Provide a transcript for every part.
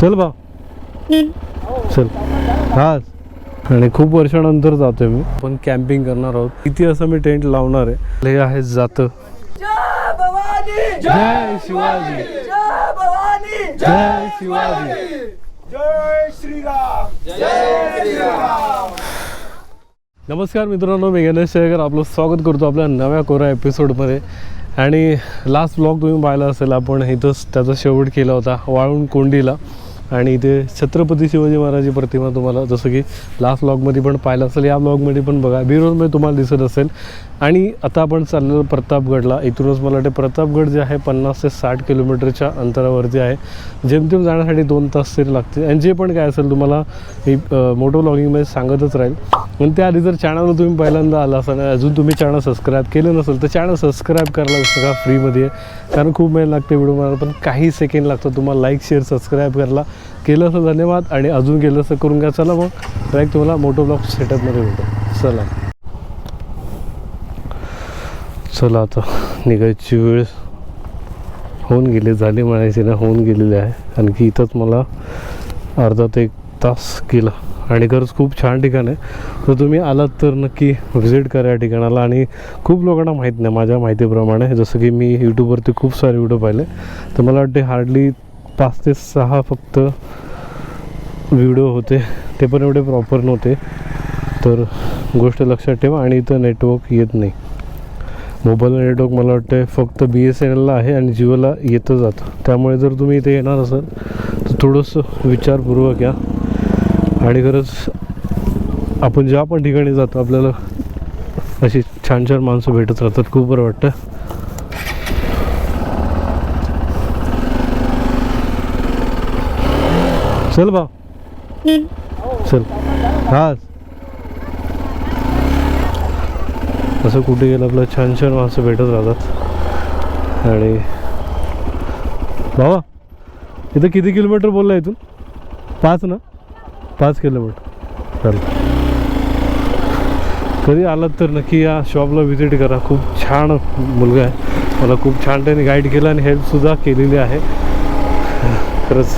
चल बा. चल. हा आणि खूप वर्षानंतर जातोय मी. पण कॅम्पिंग करणार आहोत. किती असं मी टेंट लावणार आहे. हे आहे जात. जय भवानी! जय शिवाजी जय भवानी! जय शिवाजी. नमस्कार मित्रांनो मी गणेश शेळकर. आपलं स्वागत करतो आपल्या नव्या कोरा एपिसोडमध्ये. आणि लास्ट ब्लॉग तुम्ही पाहिला असेल आपण इथंच त्याचा शेवट केला होता वाळून कोंडीला. आणि इथे छत्रपती शिवाजी महाराजांची प्रतिमा तुम्हाला जसं की लास्ट ब्लॉगमध्ये पण पाहिलं असेल या ब्लॉगमध्ये पण बघा बिरोजमध्ये तुम्हाला दिसत असेल. आणि आता आपण चाललेलो प्रतापगडला. इथूनच मला वाटते प्रतापगड जे आहे पन्नास ते साठ किलोमीटरच्या अंतरावरती आहे. जेमतेम जाण्यासाठी दोन तास तरी लागतील. आणि जे पण काय असेल तुम्हाला मी मोटो ब्लॉगिंगमध्ये सांगतच राहील. पण त्याआधी जर चॅनलवर तुम्ही पहिल्यांदा आला असाल अजून तुम्ही चॅनल सबस्क्राईब केलं नसेल तर चॅनल सबस्क्राईब करायला सगळा फ्रीमध्ये कारण खूप वेळ लागते व्हिडिओ बनायला पण काही सेकंड लागतं तुम्हाला लाईक शेअर सबस्क्राईब करायला. केलं असं धन्यवाद आणि अजून केलं असं करून घ्या. चला मग. डायरेक्ट तुम्हाला मोटो ब्लॉग सेटअपमध्ये भेटतो. चला. चला आता. निघायची वेळ होऊन गेली. झाली म्हणायची ना होऊन गेलेली आहे. आणखी इथंच मला अर्धा ते एक तास गेला. आणि खरंच खूप छान ठिकाण आहे. तर तुम्ही आलात तर नक्की व्हिजिट करा या ठिकाणाला. आणि खूप लोकांना माहीत नाही माझ्या माहितीप्रमाणे. जसं की मी यूट्यूबवरती खूप सारे व्हिडिओ पाहिले. तर मला वाटते हार्डली पाच ते सहा फक्त व्हिडिओ होते. ते पण एवढे प्रॉपर नव्हते. तर गोष्ट लक्षात ठेवा आणि इथं नेटवर्क येत नाही. मोबाईल नेटवर्क मला वाटतं फक्त बी एस एन एलला आहे आणि जिओला येतं जातं. त्यामुळे जर तुम्ही इथे येणार असाल तर थोडंसं विचारपूर्वक या. आणि खरंच आपण ज्या पण ठिकाणी जातो आपल्याला अशी छान छान माणसं भेटत राहतात. खूप बरं वाटतं. चल बा चल. हा. असं कुठे गेलं आपलं छान छान माणसं भेटत राहतात. आणि बाबा इथं किती किलोमीटर बोलला इथून? पाच ना? पाच किलोमीटर चालेल. कधी आलात तर नक्की या शॉपला व्हिजिट करा. खूप छान मुलगा आहे. मला खूप छान त्याने गाईड केलं आणि हेल्पसुद्धा केलेली आहे. खरंच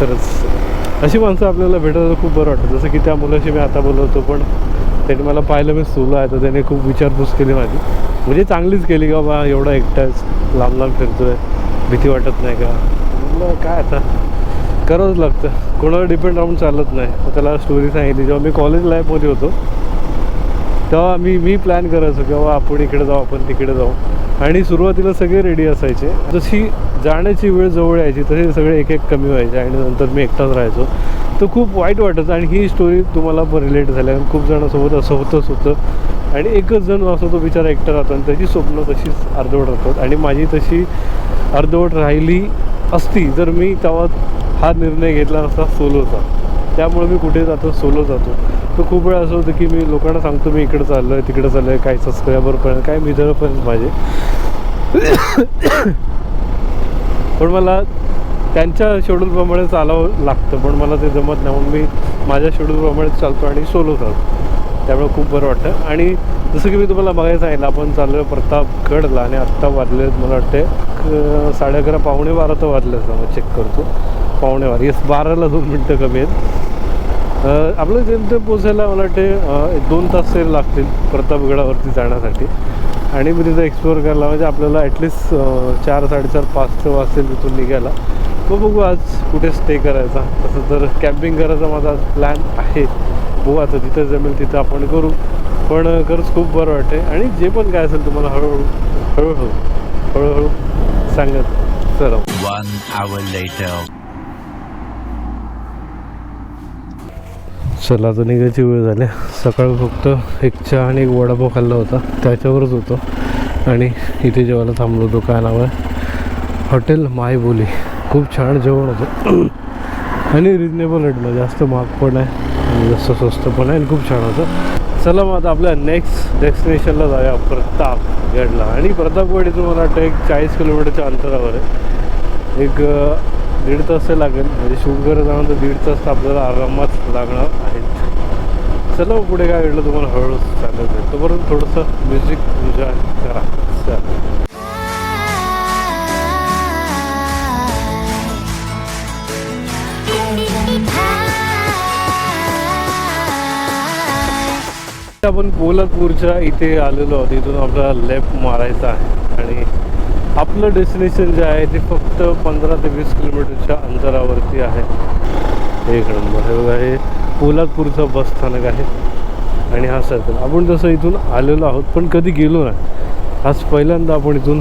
खरंच. अशी माणसं आपल्याला भेटायला खूप बरं वाटतं. जसं की त्या मुलाशी मी आता बोलवतो पण त्याने मला पाहिलं मी सोलो आहे तर त्याने खूप विचारपूस केली माझी. म्हणजे चांगलीच केली का बा एवढा एकटाच लांब लांब फिरतोय भीती वाटत नाही का? काय आता? करावंच लागतं. कोणावर डिपेंड राहून चालत नाही. त्याला स्टोरी सांगितली. जेव्हा मी कॉलेज लाईफमध्ये होतो तेव्हा मी मी प्लॅन करायचो की बाबा आपण इकडे जाऊ आपण तिकडे जाऊ. आणि सुरुवातीला सगळे रेडी असायचे. जशी जाण्याची वेळ जवळ यायची तसे सगळे एक एक कमी व्हायचे. आणि नंतर मी एकटाच राहायचो. तर खूप वाईट वाटायचं. आणि ही स्टोरी तुम्हाला पण रिलेट झाल्या आणि खूप जणांसोबत असं होतंच होतं. आणि एकच जण असं तो बिचारा एकटा राहतो आणि त्याची स्वप्न तशीच अर्धवट राहतात. आणि माझी तशी अर्धवट राहिली असती जर मी तेव्हा हा निर्णय घेतला असता सोलोचा त्यामुळे मी कुठे जातो सोलो जातो. तर खूप वेळा असं होतं की मी लोकांना सांगतो मी इकडं चाललो आहे तिकडं चाललो आहे काय सबस्क्रायबर काय मित्रपर्यंत माझे. पण मला त्यांच्या शेड्यूलप्रमाणे चालावं लागतं पण मला ते जमत नाही. म्हणून मी माझ्या शेड्यूलप्रमाणे चालतो आणि सोलो चालतो त्यामुळे खूप बरं वाटतं. आणि जसं की मी तुम्हाला बघायला सांगितलं आपण चाललो प्रतापगडला आणि आत्ता वाजले मला वाटते क- साडे अकरा पावणे बारा तर वाजले मग चेक करतो. पावणे येस बाराला दोन मिनटं कमी आहेत. आपलं जेमतेम पोचायला मला वाटते दोन तास तरी लागतील प्रतापगडावरती जाण्यासाठी. आणि मी तिथं एक्सप्लोअर करायला म्हणजे आपल्याला ॲटलिस्ट चार साडेचार पाच वाजतील तिथून निघायला. मग बघू आज कुठे स्टे करायचा. तसं तर कॅम्पिंग करायचा माझा प्लॅन आहे. बघू आता जिथं जमेल तिथं आपण करू. पण खरंच खूप बरं वाटते आणि जे पण काय असेल तुम्हाला हळूहळू हळूहळू हळूहळू सांगत चला वन आवर लेटर चला आता निघायची वेळ झाली. सकाळ फक्त एक चहा आणि एक वडापाव खाल्ला होता. त्याच्यावरच होतो. आणि इथे जेवायला थांबलो होतो. काय नाव आहे? हॉटेल मायबोली खूप छान जेवण होतं. आणि रिजनेबल रेटमध्ये जास्त महाग पण आहे. आणि जास्त स्वस्त पण आहे आणि खूप छान होतं. चला मग आता आपल्या नेक्स्ट डेस्टिनेशनला जाऊया. प्रतापगडला आणि प्रतापगड इथून मला वाटतं एक चाळीस किलोमीटरच्या अंतरावर आहे. एक दीड तास लागेल. म्हणजे शूटकडे जाणं तर दीड तास आपल्याला आरामात लागणार आहेत. चला हो, पुढे काय घडलं तुम्हाला हळूहळू सांगत आहे. तोपर्यंत थोडंसं म्युझिक पूजा करा. चला. आपण कोल्हापूरच्या इथे आलेलो आहोत. आपला लेफ्ट मारायचा आहे. आणि आपलं डेस्टिनेशन जे आहे ते फक्त पंधरा ते वीस किलोमीटरच्या अंतरावरती आहे. एक नंबर हे बघा हे पोलादपूरचं बस स्थानक आहे. आणि हा सर्कल आपण जसं इथून आलेलो आहोत पण कधी गेलो नाही. आज पहिल्यांदा आपण इथून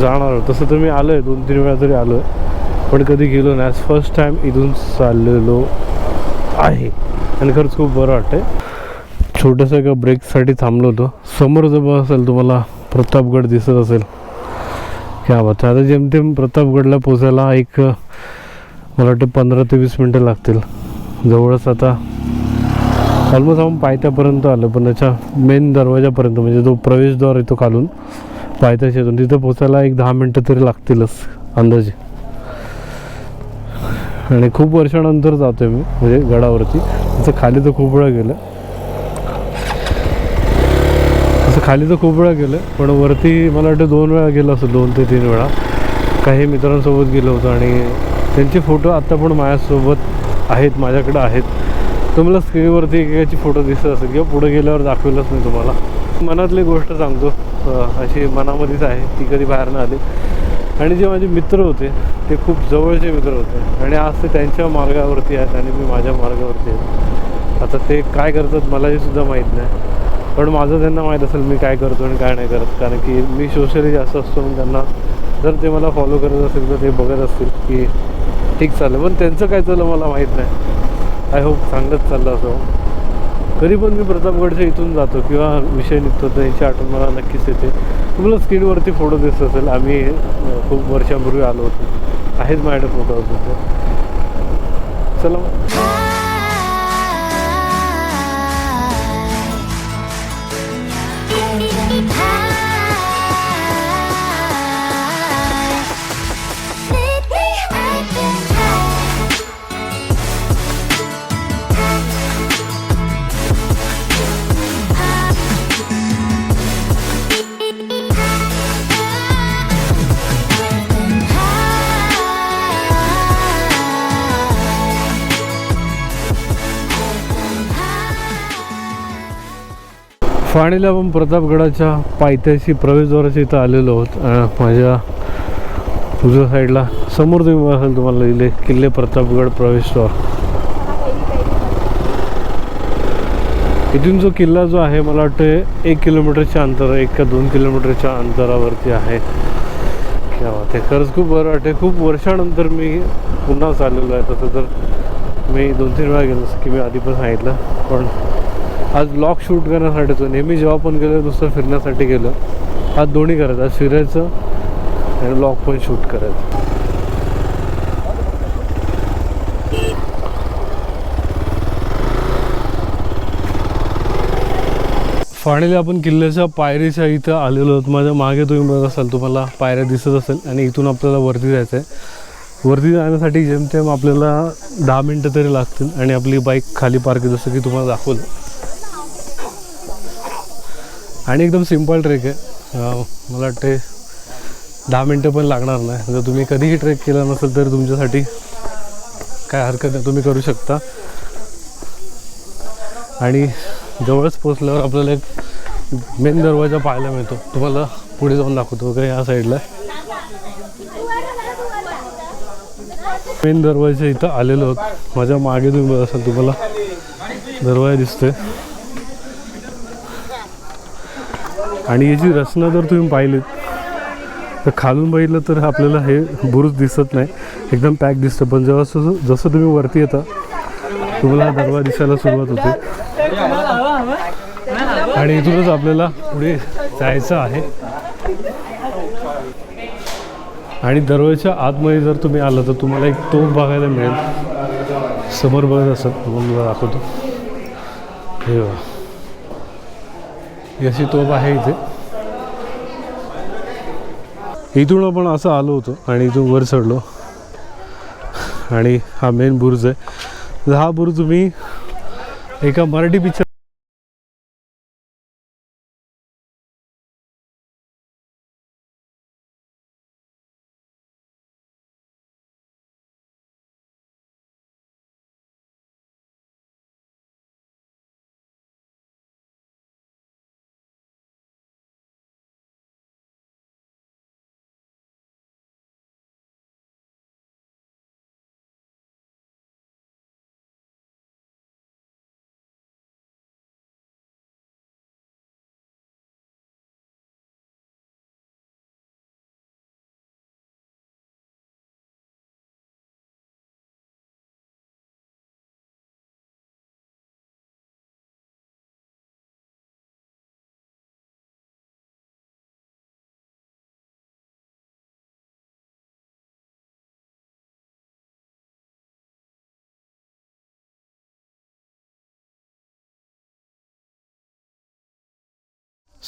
जाणार आहोत. तसं तर मी आलो आहे दोन तीन वेळा तरी आलो आहे पण कधी गेलो नाही. आज फर्स्ट टाईम इथून चाललेलो आहे. आणि खरंच खूप बरं वाटतंय. छोटंसं एका ब्रेकसाठी थांबलो होतो. समोर जर बघ असेल तुम्हाला प्रतापगड दिसत असेल. क्या बात आता जेमतेम प्रतापगडला पोचायला एक मला वाटतं पंधरा ते वीस मिनटं लागतील. जवळच आता ऑलमोस्ट आपण पायथ्यापर्यंत आलो पण त्याच्या मेन दरवाजापर्यंत म्हणजे जो प्रवेशद्वार येतो खालून पायथ्याशी येतो तिथं पोचायला एक दहा मिनटं तरी लागतीलच अंदाजे. आणि खूप वर्षानंतर जातोय मी म्हणजे गडावरती. तसं खाली तर खूप वेळा गेलं. तसं खाली तर खूप वेळा गेलं पण वरती मला वाटतं दोन वेळा गेलो असं दोन ते तीन वेळा. काही मित्रांसोबत गेलो होतो आणि त्यांचे फोटो आत्ता पण माझ्यासोबत आहेत माझ्याकडं आहेत. तुम्हाला स्क्रीनवरती एकेकाची फोटो दिसत असेल किंवा पुढे गेल्यावर दाखवेलच मी तुम्हाला. मनातली गोष्ट सांगतो अशी मनामध्येच आहे ती कधी बाहेर न आली. आणि जे माझे मित्र होते ते खूप जवळचे मित्र होते. आणि आज ते त्यांच्या मार्गावरती आहेत आणि मी माझ्या मार्गावरती आहे. आता ते काय करतात मलाही सुद्धा माहीत नाही. पण माझं त्यांना माहीत असेल मी काय करतो आणि काय नाही करत. कारण की मी सोशली जास्त असतो म्हणून त्यांना जर ते मला फॉलो करत असेल तर ते बघत असतील की ठीक चाललं पण त्यांचं काय चाललं मला माहीत नाही. आय होप चांगलंच चाललं असं. तरी पण मी प्रतापगडच्या इथून जातो किंवा विषय निघतो तर याची आठवण मला नक्कीच येते. तुम्हाला स्क्रीनवरती फोटो दिसत असेल. आम्ही खूप वर्षांपूर्वी आलो होतो. आहेत माझ्याकडे फोटो होतो. चला फाणीला आपण प्रतापगडाच्या पायथ्याशी प्रवेशद्वाराच्या इथं आलेलो आहोत. माझ्या उजव्या साईडला समोर तुम्ही बघाल तुम्हाला लिहिले किल्ले प्रतापगड प्रवेशद्वार. इथून जो किल्ला जो आहे मला वाटतं एक किलोमीटरच्या अंतर एक का दोन किलोमीटरच्या अंतरावरती आहे. किंवा ते खरंच खूप बरं वाटते खूप वर्षानंतर मी पुन्हा चाललेलो आहे. तसं तर मी दोन तीन वेळा गेलो जसं की मी आधी पण सांगितलं पण आज ब्लॉग शूट करण्यासाठी नेहमी जेव्हा पण गेलो नुसतं फिरण्यासाठी गेलो आज दोन्ही करायचं आज फिरायचं आणि ब्लॉग पण शूट करायचं. फायनली आपण किल्ल्याच्या पायरीच्या इथं आलेलो आहोत. माझ्या मागे तुम्ही बघत असाल तुम्हाला पायऱ्या दिसत असेल आणि इथून आपल्याला वरती जायचं आहे वरती जाण्यासाठी जेमतेम आपल्याला दहा मिनटं तरी लागतील आणि आपली बाईक खाली पार्क जसं की तुम्हाला दाखवलं. आणि एकदम सिंपल ट्रेक आहे. मला वाटते दहा मिनटं पण लागणार नाही. जर तुम्ही कधीही ट्रेक केला नसेल तर तुमच्यासाठी काय हरकत नाही. तुम्ही करू शकता. आणि जवळच पोचल्यावर आपल्याला एक मेन दरवाजा पाहायला मिळतो. तुम्हाला पुढे जाऊन दाखवतो का या साईडला मेन दरवाजा इथं आलेलो आहोत. माझ्या मागे तुम्ही बघत असाल तुम्हाला. दरवाजा दिसतोय. आणि याची रचना जर तुम्ही पाहिलीत तर खालून बघितलं तर आपल्याला हे बुरुज दिसत नाही. एकदम पॅक दिसतं. पण जेव्हा जसं तुम्ही वरती येता तुम्हाला हा दरवा दिसायला सुरुवात होते. आणि इथूनच आपल्याला पुढे जायचं आहे. आणि दरवाजाच्या आतमध्ये जर तुम्ही आलं तर तुम्हाला एक तोफ बघायला मिळेल. समोर बघत असत म्हणून मला दाखवतो. हे याची तोब तोफ आहे इथे. इथून आपण असं आलो होतो आणि इथून वर चढलो. आणि हा मेन बुरुज आहे. हा बुरुज तुम्ही एका मराठी पिक्चर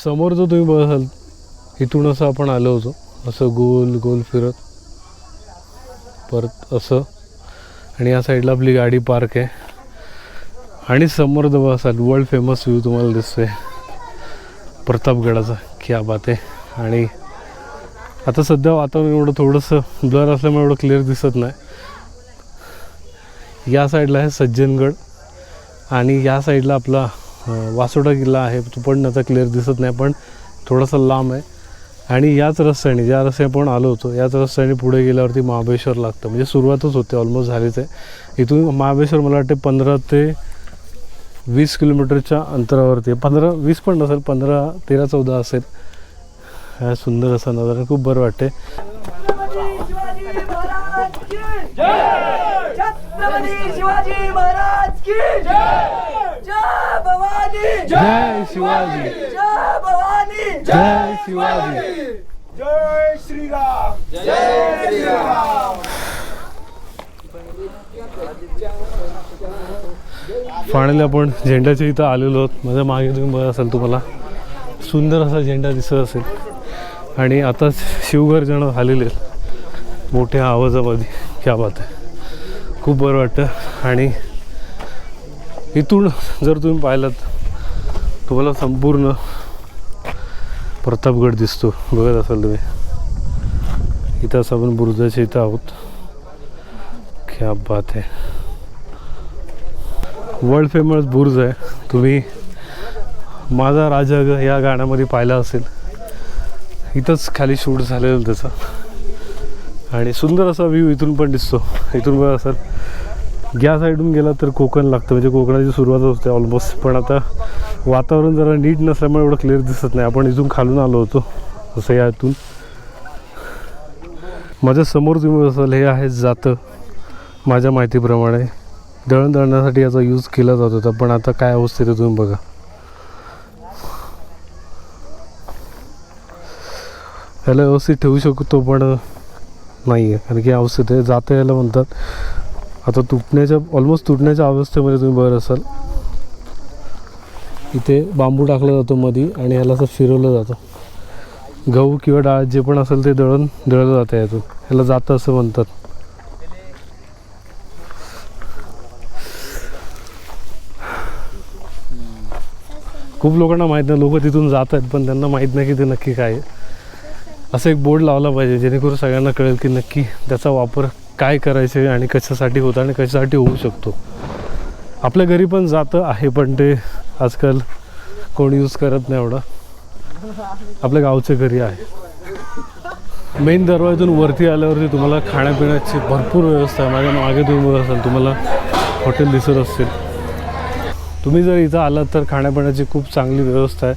समोर जो तुम्ही बघाल इथून असं आपण आलो होतो. असं गोल गोल फिरत. परत असं. आणि या साईडला आपली गाडी पार्क आहे. आणि समोर जवळ असाल वर्ल्ड फेमस व्ह्यू तुम्हाला दिसतोय. प्रतापगडाचा. क्या बात आहे. आणि आता सध्या वातावरण एवढं थोडंसं ब्लर असल्यामुळे एवढं क्लिअर दिसत नाही. या साईडला आहे सज्जनगड. आणि या साईडला आपला वासोडा किल्ला आहे तो पण आता क्लिअर दिसत नाही पण थोडासा लांब आहे आणि याच रस्त्याने ज्या रस्त्याने आपण आलो होतो याच रस्त्याने पुढे गेल्यावरती महाबळेश्वर लागतं म्हणजे सुरुवातच होते ऑलमोस्ट झालीच आहे इथून महाबळेश्वर मला वाटते पंधरा ते वीस किलोमीटरच्या अंतरावरती पंधरा वीस पण नसेल पंधरा तेरा चौदा असेल हा सुंदर असा नजारा खूप बरं वाटते शिवाजी महाराज की जय भवानी! जय शिवाजी! जय भवानी! जय शिवाजी! जय श्रीराम! जय श्रीराम! फायनली आपण झेंड्याच्या इथं आलेलो आहोत. माझ्या मागे तुम्ही बघत असाल तुम्हाला. सुंदर असा झेंडा दिसत असेल. आणि आता शिवगर्जना झालेले आहेत. मोठ्या आवाजामध्ये. क्या बात आहे. खूप बरं वाटतं. आणि इथून जर तुम्ही पाहिलात तुम्हाला संपूर्ण प्रतापगड दिसतो. बघत असाल तुम्ही. इथं असं आपण बुरुजाच्या इथं आहोत. क्या बात आहे. वर्ल्ड फेमस बुर्ज आहे. तुम्ही माझा राजा ग या गाण्यामध्ये पाहिला असेल. इथंच खाली शूट झालेलं त्याचं. आणि सुंदर असा व्ह्यू इथून पण दिसतो. इथून बघा असेल या साईडून गेला तर कोकण लागतं. म्हणजे कोकणाची सुरुवात होते ऑलमोस्ट पण आता वातावरण जरा नीट नसल्यामुळे एवढं क्लिअर दिसत नाही. आपण इथून खालून आलो होतो. असं या इथून. माझ्यासमोर तुम्ही असाल हे आहे जातं. माझ्या माहितीप्रमाणे. दळण दळण्यासाठी याचा यूज केला जात होता. पण आता काय अवस्थेत आहे तुम्ही बघा. याला व्यवस्थित ठेवू शकतो पण नाही आहे कारण की अवस्थेत आहे. जातं याला म्हणतात. आता तुटण्याच्या ऑलमोस्ट तुटण्याच्या अवस्थेमध्ये तुम्ही बरं असाल. इथे बांबू टाकला जातो मधी आणि ह्याला असं फिरवलं जातं. गहू किंवा डाळ जे पण असेल ते दळण दळलं जातं यातून. ह्याला जातं असं म्हणतात. खूप लोकांना माहीत नाही लोक तिथून जात आहेत पण त्यांना माहीत नाही की ते नक्की काय आहे. असं एक बोर्ड लावला पाहिजे जेणेकरून सगळ्यांना कळेल की नक्की त्याचा वापर काय करायचे आणि कशासाठी होतं आणि कशासाठी होऊ शकतो. आपल्या घरी पण जातं आहे पण ते आजकाल कोण यूज करत नाही एवढं. आपल्या गावच्या घरी आहे. मेन दरवाजातून वरती आल्यावरती तुम्हाला खाण्यापिण्याची भरपूर व्यवस्था आहे. माझ्या मागे तुम्ही बघत असाल तुम्हाला हॉटेल दिसत असतील. तुम्ही जर इथं आलात तर खाण्यापिण्याची खूप चांगली व्यवस्था आहे.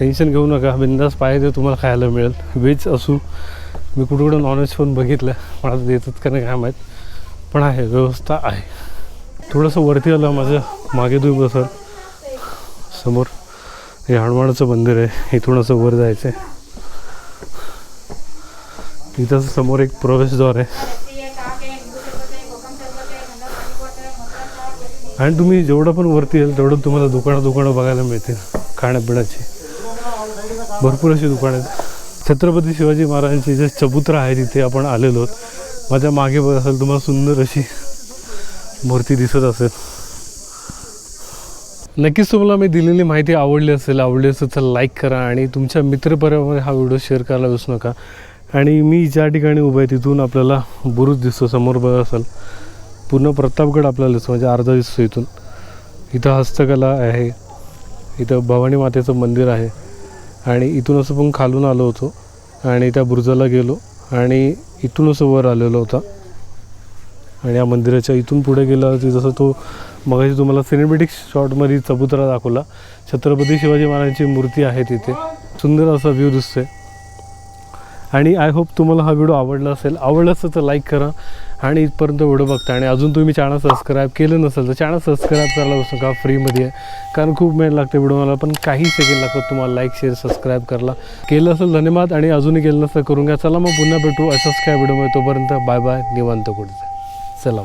टेन्शन घेऊ नका. बिंदास पाहिजे तुम्हाला खायला मिळेल. व्हेज असू मी कुठं कुठं नॉनव्हेज फोन बघितलं पण आता देतात का नाही काय माहीत. पण आहे व्यवस्था आहे. थोडंसं वरती आलं माझं मागे दुई बसल समोर हे हनुमानाचं मंदिर आहे इथून असं वर जायचं आहे इथं समोर एक प्रवेशद्वार आहे. आणि तुम्ही जेवढं पण वरती येईल तेवढं तुम्हाला दुकानं दुकानं बघायला मिळतील. खाण्यापिण्याची. भरपूर अशी दुकानं आहेत. छत्रपती शिवाजी महाराजांचे जे चबुत्र आहे तिथे आपण आलेलो आहोत. माझ्या मागे बघ असेल तुम्हाला सुंदर अशी मूर्ती दिसत असेल. नक्कीच तुम्हाला मी दिलेली माहिती आवडली असेल आवडली असेल तर लाईक करा आणि तुमच्या मित्रपरिवारामध्ये हा व्हिडिओ शेअर करायला विसरू नका. आणि मी ज्या ठिकाणी उभं आहे तिथून आपल्याला बुरुज दिसतो समोर बघा असेल. पूर्ण प्रतापगड आपल्याला दिसतो म्हणजे अर्धा दिसतो इथून. इथं हस्तकला आहे. इथं भवानी मातेचं मंदिर आहे. आणि इथून असं पण खालून आलो होतो. आणि त्या बुरुजाला गेलो आणि इथून असं वर आलेलो होता. आणि या मंदिराच्या इथून पुढे गेला गेल्यावरती जसं तो मगाशी तुम्हाला सिनेमॅटिक शॉटमध्ये चबुतरा दाखवला. छत्रपती शिवाजी महाराजांची मूर्ती आहे तिथे. सुंदर असा व्ह्यू दिसतोय. आणि आय होप तुम्हाला हा व्हिडिओ आवडला असेल. आवडला असेल तर लाईक करा आणि इथपर्यंत व्हिडिओ बघता. आणि अजून तुम्ही चॅनल सबस्क्राईब केलं नसेल तर चॅनल सबस्क्राईब करायला बसू नका. फ्रीमध्ये आहे. कारण खूप मेहनत लागते व्हिडिओ मला पण काही सेकंड लागतात तुम्हाला लाईक शेअर सबस्क्राईब करायला. केलं असेल धन्यवाद आणि अजूनही केलं नसेल करून घ्या. चला मग पुन्हा भेटू. असंच काय व्हिडिओमध्ये तोपर्यंत. बाय बाय निवांत कुठे चला